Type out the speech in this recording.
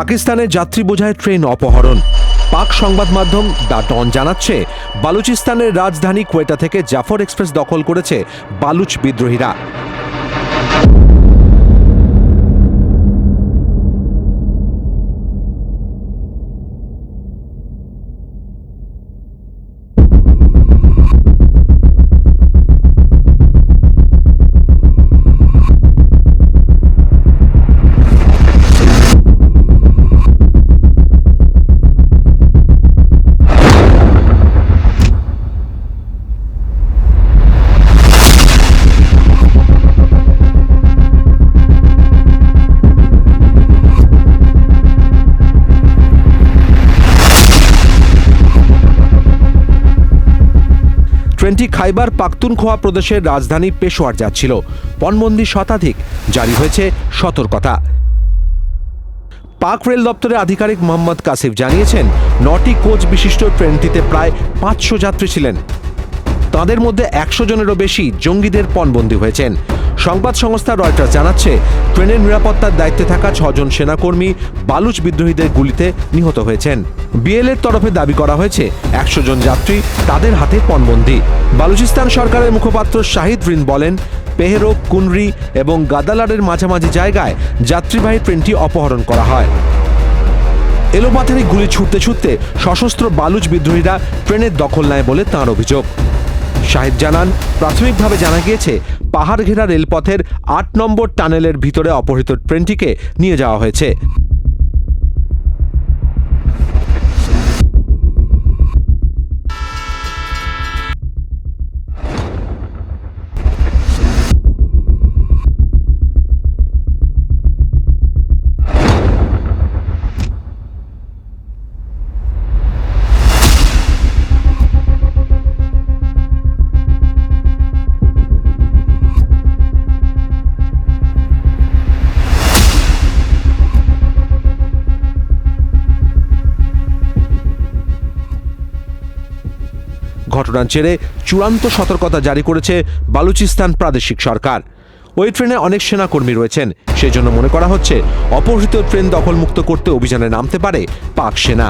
পাকিস্তানের যাত্রী বোঝায় ট্রেন অপহরণ। পাক সংবাদ মাধ্যম দা ডন জানাচ্ছে, বালুচিস্তানের রাজধানী কোয়েটা থেকে জাফর এক্সপ্রেস দখল করেছে বালুচ বিদ্রোহীরা। ট্রেনটি খাইবার পাখতুনখোয়া প্রদেশের রাজধানী পেশোয়ার যাচ্ছিল। পণবন্দি শতাধিক। জারি হয়েছে সতর্কতা। পাক রেল দপ্তরের আধিকারিক মোহাম্মদ কাসিফ জানিয়েছেন, নটি কোচ বিশিষ্ট ট্রেনটিতে প্রায় পাঁচশো যাত্রী ছিলেন। তাদের মধ্যে একশো জনেরও বেশি জঙ্গিদের পণবন্দি হয়েছেন। সংবাদ সংস্থা রয়টার্স জানাচ্ছে, ট্রেনের নিরাপত্তার দায়িত্বে থাকা ছজন সেনাকর্মী বালুচ বিদ্রোহীদের গুলিতে নিহত হয়েছেন। বিএলএর তরফে দাবি করা হয়েছে, একশো জন যাত্রী তাদের হাতে পণবন্দি। বালুচিস্তান সরকারের মুখপাত্র শাহিদ রিন বলেন, পেহেরো, কুনরি এবং গাদালারের মাঝামাঝি জায়গায় যাত্রীবাহী ট্রেনটি অপহরণ করা হয়। এলোপাথারি গুলি ছুটতে ছুটতে সশস্ত্র বালুচ বিদ্রোহীরা ট্রেনের দখল নেয় বলে তাঁর অভিযোগ। শাহিদ জানান, প্রাথমিকভাবে জানা গিয়েছে পাহাড় ঘেরা রেলপথের আট নম্বর টানেলের ভিতরে অপহৃত ট্রেনটিকে নিয়ে যাওয়া হয়েছে। ঘটনার জেরে চূড়ান্ত সতর্কতা জারি করেছে বালুচিস্তান প্রাদেশিক সরকার। ওই ট্রেনে অনেক সেনাকর্মী রয়েছেন। সেজন্য মনে করা হচ্ছে, অপহৃত ট্রেন দখলমুক্ত করতে অভিযানে নামতে পারে পাক সেনা।